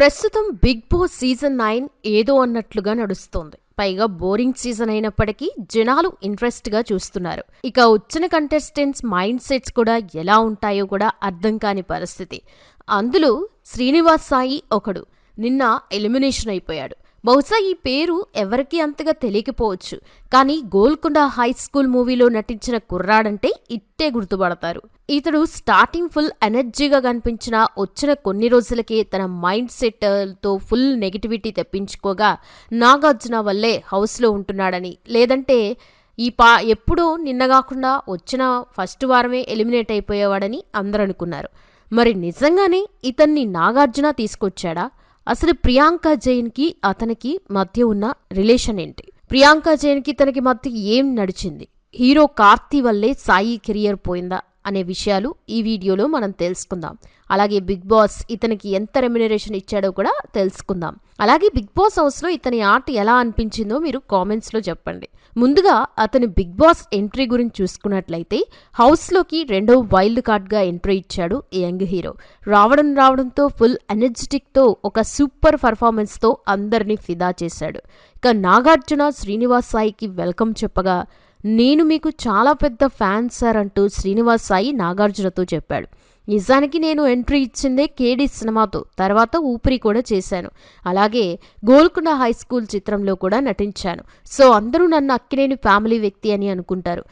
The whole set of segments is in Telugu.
ప్రస్తుతం బిగ్ బాస్ సీజన్ నైన్ ఏదో అన్నట్లుగా నడుస్తోంది. పైగా బోరింగ్ సీజన్ అయినప్పటికీ జనాలు ఇంట్రెస్ట్గా చూస్తున్నారు. ఇక వచ్చిన కంటెస్టెంట్స్ మైండ్ సెట్స్ కూడా ఎలా ఉంటాయో కూడా అర్థం కాని పరిస్థితి. అందులో శ్రీనివాస్ సాయి ఒకడు. నిన్న ఎలిమినేషన్ అయిపోయాడు. బహుశా ఈ పేరు ఎవరికీ అంతగా తెలియకపోవచ్చు. కానీ గోల్కొండ హై స్కూల్ మూవీలో నటించిన కుర్రాడంటే ఇట్టే గుర్తుపడతారు. ఇతడు స్టార్టింగ్ ఫుల్ ఎనర్జీగా కనిపించిన వచ్చిన కొన్ని రోజులకే తన మైండ్ సెట్తో ఫుల్ నెగిటివిటీ తెప్పించుకోగా నాగార్జున వల్లే హౌస్లో ఉంటున్నాడని. లేదంటే ఈ పా ఎప్పుడూ నిన్న కాకుండా వచ్చిన ఫస్ట్ వారమే ఎలిమినేట్ అయిపోయేవాడని అందరూ అనుకున్నారు మరి నిజంగానే ఇతన్ని నాగార్జున తీసుకొచ్చాడా? అసలు ప్రియాంక జైన్కి అతనికి మధ్య ఉన్న రిలేషన్ ఏంటి? ప్రియాంక జైన్కి తనకి మధ్య ఏం నడిచింది? హీరో కార్తీ వల్లే సాయి కెరియర్ పోయిందా? అనే విషయాలు ఈ వీడియోలో మనం తెలుసుకుందాం. అలాగే బిగ్ బాస్ ఇతనికి ఎంత రెమ్యునరేషన్ ఇచ్చాడో కూడా తెలుసుకుందాం. అలాగే బిగ్ బాస్ హౌస్లో ఇతని ఆర్ట్ ఎలా అనిపించిందో మీరు కామెంట్స్లో చెప్పండి. ముందుగా అతను బిగ్ బాస్ ఎంట్రీ గురించి చూసుకున్నట్లయితే హౌస్లోకి రెండో వైల్డ్ కార్డ్గా ఎంట్రీ ఇచ్చాడు ఈ యంగ్ హీరో. రావడం రావడంతో ఫుల్ ఎనర్జెటిక్తో ఒక సూపర్ పర్ఫార్మెన్స్తో అందరినీ ఫిదా చేశాడు. ఇక నాగార్జున శ్రీనివాస్ సాయికి వెల్కమ్ చెప్పగా నేను మీకు చాలా పెద్ద ఫ్యాన్ సార్ అంటూ శ్రీనివాస్ సాయి నాగార్జునతో చెప్పాడు. నిజానికి నేను ఎంట్రీ ఇచ్చిందే కేడి సినిమాతో తర్వాత ఊపిరి కూడా చేశాను. అలాగే గోల్కొండ హై స్కూల్ చిత్రంలో కూడా నటించాను. సో అందరూ నన్ను అక్కినేని ఫ్యామిలీ వ్యక్తి అని అనుకుంటారు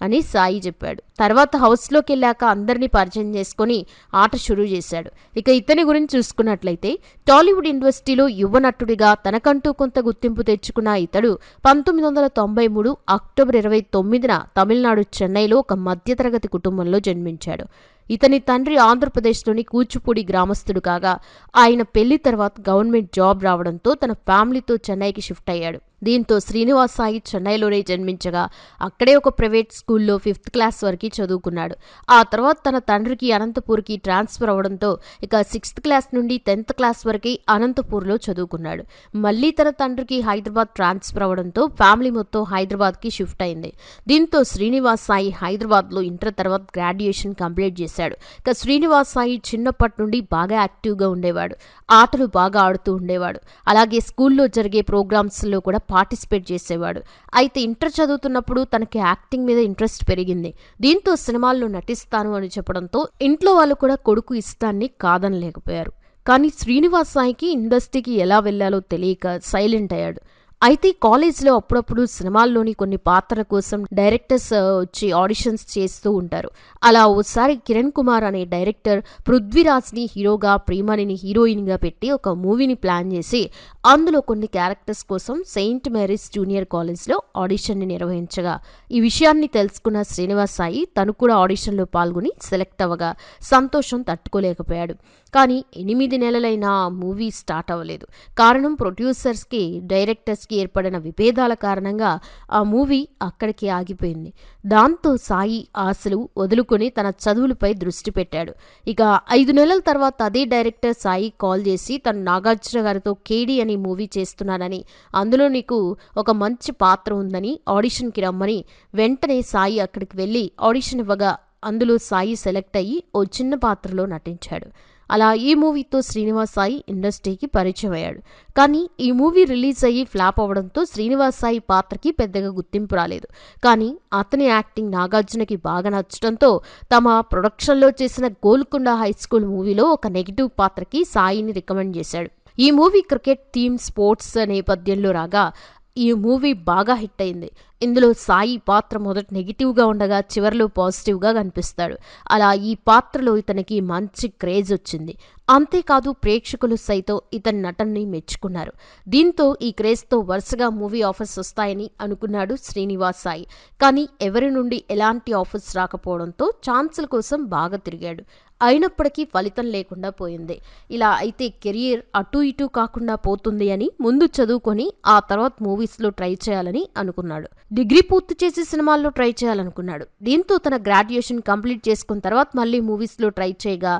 అని సాయి చెప్పాడు. తర్వాత హౌస్లోకి వెళ్ళాక అందరినీ పరిచయం చేసుకొని ఆట షురూ చేశాడు. ఇక ఇతని గురించి చూసుకున్నట్లయితే టాలీవుడ్ ఇండస్ట్రీలో యువ నటుడిగా తనకంటూ కొంత గుర్తింపు తెచ్చుకున్న ఇతడు పంతొమ్మిది వందల తొంభై మూడు అక్టోబర్ ఇరవై తొమ్మిదిన తమిళనాడు చెన్నైలో ఒక మధ్యతరగతి కుటుంబంలో జన్మించాడు. ఇతని తండ్రి ఆంధ్రప్రదేశ్లోని కూచిపూడి గ్రామస్తుడు కాగా ఆయన పెళ్ళి తర్వాత గవర్నమెంట్ జాబ్ రావడంతో తన ఫ్యామిలీతో చెన్నైకి షిఫ్ట్ అయ్యాడు. దీంతో శ్రీనివాస్ సాయి చెన్నైలోనే జన్మించగా అక్కడే ఒక ప్రైవేట్ స్కూల్లో ఫిఫ్త్ క్లాస్ వరకు చదువుకున్నాడు. ఆ తర్వాత తన తండ్రికి అనంతపూర్కి ట్రాన్స్ఫర్ అవడంతో ఇక సిక్స్త్ క్లాస్ నుండి టెన్త్ క్లాస్ వరకు అనంతపూర్లో చదువుకున్నాడు. మళ్ళీ తన తండ్రికి హైదరాబాద్ ట్రాన్స్ఫర్ అవడంతో ఫ్యామిలీ మొత్తం హైదరాబాద్కి షిఫ్ట్ అయింది. దీంతో శ్రీనివాస్ సాయి హైదరాబాద్లో ఇంటర్ తర్వాత గ్రాడ్యుయేషన్ కంప్లీట్ చేశాడు. ఇక శ్రీనివాస్ సాయి చిన్నప్పటి నుండి బాగా యాక్టివ్గా ఉండేవాడు. ఆటలు బాగా ఆడుతూ ఉండేవాడు. అలాగే స్కూల్లో జరిగే ప్రోగ్రామ్స్లో కూడా పార్టిసిపేట్ చేసేవాడు. అయితే ఇంటర్ చదువుతున్నప్పుడు తనకి యాక్టింగ్ మీద ఇంట్రెస్ట్ పెరిగింది. దీంతో సినిమాల్లో నటిస్తాను అని చెప్పడంతో ఇంట్లో వాళ్ళు కూడా కొడుకు ఇష్టాన్ని కాదనలేకపోయారు. కానీ శ్రీనివాస్ సాయికి ఇండస్ట్రీకి ఎలా వెళ్ళాలో తెలియక సైలెంట్ అయ్యాడు. అయితే కాలేజ్లో అప్పుడప్పుడు సినిమాల్లోని కొన్ని పాత్రల కోసం డైరెక్టర్స్ వచ్చి ఆడిషన్స్ చేస్తూ ఉంటారు. అలా ఓసారి కిరణ్ కుమార్ అనే డైరెక్టర్ పృథ్వీరాజ్ని హీరోగా ప్రియమణిని హీరోయిన్గా పెట్టి ఒక మూవీని ప్లాన్ చేసి అందులో కొన్ని క్యారెక్టర్స్ కోసం సెయింట్ మేరీస్ జూనియర్ కాలేజ్లో ఆడిషన్ని నిర్వహించగా ఈ విషయాన్ని తెలుసుకున్న శ్రీనివాస్ సాయి తను కూడా ఆడిషన్లో పాల్గొని సెలెక్ట్ అవ్వగా సంతోషం తట్టుకోలేకపోయాడు. కానీ ఎనిమిది నెలలైనా మూవీ స్టార్ట్ అవ్వలేదు. కారణం ప్రొడ్యూసర్స్కి డైరెక్టర్స్ డైరెక్టర్స్కి ఏర్పడిన విభేదాల కారణంగా ఆ మూవీ అక్కడికి ఆగిపోయింది. దాంతో సాయి ఆశలు వదులుకొని తన చదువులపై దృష్టి పెట్టాడు. ఇక ఐదు నెలల తర్వాత అదే డైరెక్టర్ సాయి కాల్ చేసి తను నాగార్జున గారితో కేడి అని మూవీ చేస్తున్నానని అందులో నీకు ఒక మంచి పాత్ర ఉందని ఆడిషన్కి రమ్మని వెంటనే సాయి అక్కడికి వెళ్ళి ఆడిషన్ ఇవ్వగా అందులో సాయి సెలెక్ట్ అయ్యి ఓ చిన్న పాత్రలో నటించాడు. అలా ఈ మూవీతో శ్రీనివాస్ సాయి ఇండస్ట్రీకి పరిచయం అయ్యాడు. కానీ ఈ మూవీ రిలీజ్ అయ్యి ఫ్లాప్ అవ్వడంతో శ్రీనివాస్ సాయి పాత్రకి పెద్దగా గుర్తింపు రాలేదు. కానీ అతని యాక్టింగ్ నాగార్జునకి బాగా నచ్చడంతో తమ ప్రొడక్షన్లో చేసిన గోల్కొండ హై స్కూల్ మూవీలో ఒక నెగిటివ్ పాత్రకి సాయిని రికమెండ్ చేశాడు. ఈ మూవీ క్రికెట్ థీమ్ స్పోర్ట్స్ నేపథ్యంలో రాగా ఈ మూవీ బాగా హిట్ అయింది. ఇందులో సాయి పాత్ర మొదట నెగిటివ్గా ఉండగా చివరిలో పాజిటివ్గా కనిపిస్తాడు. అలా ఈ పాత్రలో ఇతనికి మంచి క్రేజ్ వచ్చింది. అంతేకాదు ప్రేక్షకులు సైతం ఇతని నటనని మెచ్చుకున్నారు. దీంతో ఈ క్రేజ్తో వరుసగా మూవీ ఆఫర్స్ వస్తాయని అనుకున్నాడు శ్రీనివాస్ సాయి. కానీ ఎవరి నుండి ఎలాంటి ఆఫర్స్ రాకపోవడంతో ఛాన్సుల కోసం బాగా తిరిగాడు. అయినప్పటికీ ఫలితం లేకుండా పోయింది. ఇలా అయితే కెరియర్ అటు ఇటు కాకుండా పోతుంది అని ముందు చదువుకొని ఆ తర్వాత మూవీస్లో ట్రై చేయాలని అనుకున్నాడు. డిగ్రీ పూర్తి చేసి సినిమాల్లో ట్రై చేయాలనుకున్నాడు. దీంతో తన గ్రాడ్యుయేషన్ కంప్లీట్ చేసుకున్న తర్వాత మళ్ళీ మూవీస్లో ట్రై చేయగా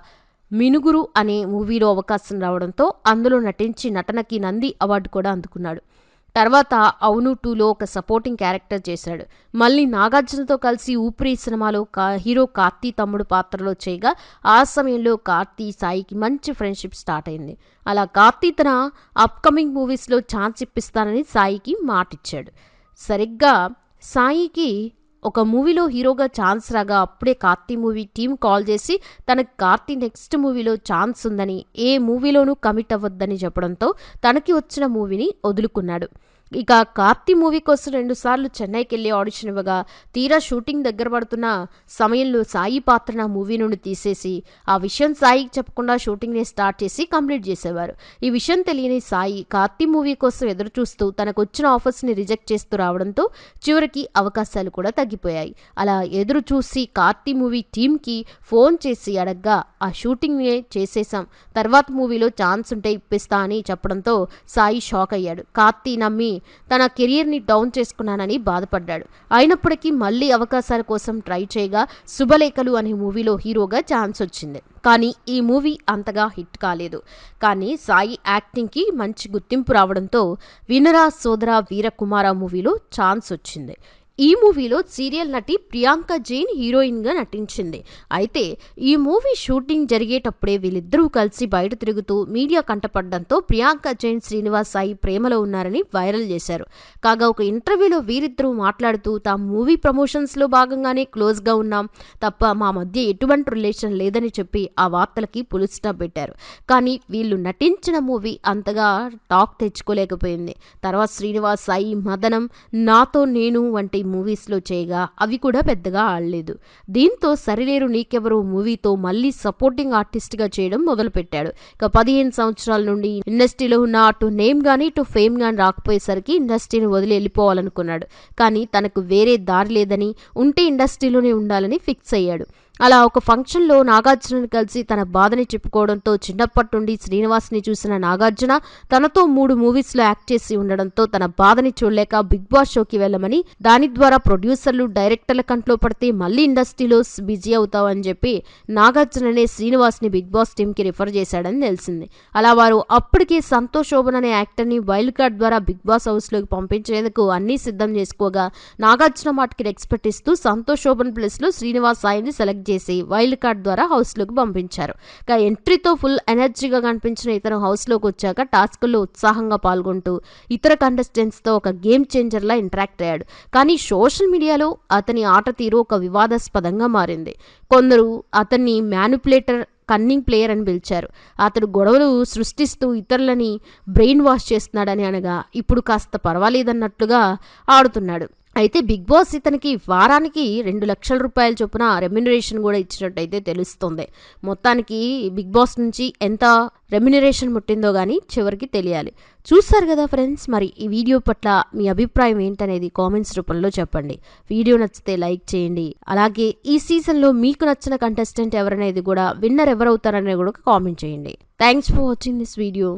మినుగురు అనే మూవీలో అవకాశం రావడంతో అందులో నటించి నటనకి నంది అవార్డు కూడా అందుకున్నాడు. తర్వాత అవును టూలో ఒక సపోర్టింగ్ క్యారెక్టర్ చేశాడు. మళ్ళీ నాగార్జునతో కలిసి ఊపిరి సినిమాలో కా హీరో కార్తీ తమ్ముడు పాత్రలో చేయగా ఆ సమయంలో కార్తీ సాయికి మంచి ఫ్రెండ్షిప్ స్టార్ట్ అయింది. అలా కార్తీ తన అప్కమింగ్ మూవీస్లో ఛాన్స్ ఇప్పిస్తానని సాయికి మాటిచ్చాడు. సరిగ్గా సాయికి ఒక మూవీలో హీరోగా ఛాన్స్ రాగా అప్పుడే కార్తీ మూవీ టీం కాల్ చేసి తనకు కార్తీ నెక్స్ట్ మూవీలో ఛాన్స్ ఉందని ఏ మూవీలోనూ కమిట్ అవ్వద్దని చెప్పడంతో తనకి వచ్చిన మూవీని వదులుకున్నాడు. ఇక కార్తీ మూవీ కోసం రెండుసార్లు చెన్నైకి వెళ్ళి ఆడిషన్ ఇవ్వగా తీరా షూటింగ్ దగ్గర పడుతున్న సమయంలో సాయి పాత్రన మూవీ నుండి తీసేసి ఆ విషయం సాయికి చెప్పకుండా షూటింగ్ని స్టార్ట్ చేసి కంప్లీట్ చేసేవారు. ఈ విషయం తెలియని సాయి కార్తీ మూవీ కోసం ఎదురు చూస్తూ తనకు వచ్చిన ఆఫర్స్ని రిజెక్ట్ చేస్తూ రావడంతో చివరికి అవకాశాలు కూడా తగ్గిపోయాయి. అలా ఎదురు చూసి కార్తీ మూవీ టీంకి ఫోన్ చేసి అడగ్గా ఆ షూటింగ్నే చేసేసాం తర్వాత మూవీలో ఛాన్స్ ఉంటే ఇప్పిస్తా అని చెప్పడంతో సాయి షాక్ అయ్యాడు. కార్తీ నమ్మి తన కెరియర్ని డౌన్ చేసుకున్నానని బాధపడ్డాడు. అయినప్పటికీ మళ్ళీ అవకాశాల కోసం ట్రై చేయగా శుభలేఖలు అనే మూవీలో హీరోగా ఛాన్స్ వచ్చింది. కానీ ఈ మూవీ అంతగా హిట్ కాలేదు. కానీ సాయి యాక్టింగ్కి మంచి గుర్తింపు రావడంతో వినరా సోదర వీరకుమార మూవీలో ఛాన్స్ వచ్చింది. ఈ మూవీలో సీరియల్ నటి ప్రియాంక జైన్ హీరోయిన్గా నటించింది. అయితే ఈ మూవీ షూటింగ్ జరిగేటప్పుడే వీళ్ళిద్దరూ కలిసి బయట తిరుగుతూ మీడియా కంటపడడంతో ప్రియాంక జైన్ శ్రీనివాస్ సాయి ప్రేమలో ఉన్నారని వైరల్ చేశారు. కాగా ఒక ఇంటర్వ్యూలో వీరిద్దరూ మాట్లాడుతూ తాము మూవీ ప్రమోషన్స్లో భాగంగానే క్లోజ్గా ఉన్నాం. తప్ప మా మధ్య ఎటువంటి రిలేషన్ లేదని చెప్పి ఆ వార్తలకి పులి పెట్టారు. కానీ వీళ్ళు నటించిన మూవీ అంతగా టాక్ తెచ్చుకోలేకపోయింది. తర్వాత శ్రీనివాస్ సాయి మదనం నాతో నేను వంటి మూవీస్లో చేయగా అవి కూడా పెద్దగా ఆడలేదు. దీంతో సరిలేరు నీకెవరు మూవీతో మళ్ళీ సపోర్టింగ్ ఆర్టిస్ట్గా చేయడం మొదలుపెట్టాడు. ఇక పదిహేను సంవత్సరాల నుండి ఇండస్ట్రీలో ఉన్న అటు నేమ్ కానీ ఇటు ఫేమ్ కానీ రాకపోయేసరికి ఇండస్ట్రీని వదిలి వెళ్ళిపోవాలనుకున్నాడు. కానీ తనకు వేరే దారి లేదని ఉంటే ఇండస్ట్రీలోనే ఉండాలని ఫిక్స్ అయ్యాడు. అలా ఒక ఫంక్షన్లో నాగార్జునని కలిసి తన బాధని చెప్పుకోవడంతో చిన్నప్పటి నుండి శ్రీనివాస్ని చూసిన నాగార్జున తనతో మూడు మూవీస్లో యాక్ట్ చేసి ఉండడంతో తన బాధని చూడలేక బిగ్ బాస్ షోకి వెళ్ళమని దాని ద్వారా ప్రొడ్యూసర్లు డైరెక్టర్ల కంట్లో పడితే మళ్ళీ ఇండస్ట్రీలో బిజీ అవుతావని చెప్పి నాగార్జుననే శ్రీనివాస్ని బిగ్ బాస్ టీంకి రిఫర్ చేశాడని తెలిసింది. అలా వారు అప్పటికే సంతోష్ శోభన్ అనే యాక్టర్ని వైల్డ్ కార్డ్ ద్వారా బిగ్ బాస్ హౌస్లోకి పంపించేందుకు అన్నీ సిద్ధం చేసుకోగా నాగార్జున మాటకి రెస్పెక్ట్ ఇస్తూ సంతోష్ శోభన్ ప్లేస్లో శ్రీనివాస్ సాయిని సెలెక్ట్ చేసి వైల్డ్ కార్డ్ ద్వారా హౌస్లోకి పంపించారు. ఇక ఎంట్రీతో ఫుల్ ఎనర్జీగా కనిపించిన ఇతను హౌస్లోకి వచ్చాక టాస్క్లో ఉత్సాహంగా పాల్గొంటూ ఇతర కంటెస్టెంట్స్తో ఒక గేమ్ చేంజర్లా ఇంటరాక్ట్ అయ్యాడు. కానీ సోషల్ మీడియాలో అతని ఆట తీరు ఒక వివాదాస్పదంగా మారింది. కొందరు అతన్ని మ్యానుపులేటర్ కన్నింగ్ ప్లేయర్ అని పిలిచారు. అతడు గొడవలు సృష్టిస్తూ ఇతరులని బ్రెయిన్ వాష్ చేస్తున్నాడని అనగా ఇప్పుడు కాస్త పర్వాలేదన్నట్లుగా ఆడుతున్నాడు. అయితే బిగ్ బాస్ ఇతనికి వారానికి రెండు లక్షల రూపాయల చొప్పున రెమ్యునరేషన్ కూడా ఇచ్చినట్టయితే తెలుస్తుంది. మొత్తానికి బిగ్ బాస్ నుంచి ఎంత రెమ్యునరేషన్ ముట్టిందో కానీ చివరికి తెలియాలి. చూస్తారు కదా ఫ్రెండ్స్ మరి ఈ వీడియో పట్ల మీ అభిప్రాయం ఏంటనేది కామెంట్స్ రూపంలో చెప్పండి. వీడియో నచ్చితే లైక్ చేయండి. అలాగే ఈ సీజన్లో మీకు నచ్చిన కంటెస్టెంట్ ఎవరనేది కూడా విన్నర్ ఎవరవుతారనేది కూడా కామెంట్ చేయండి. Thanks for watching this video.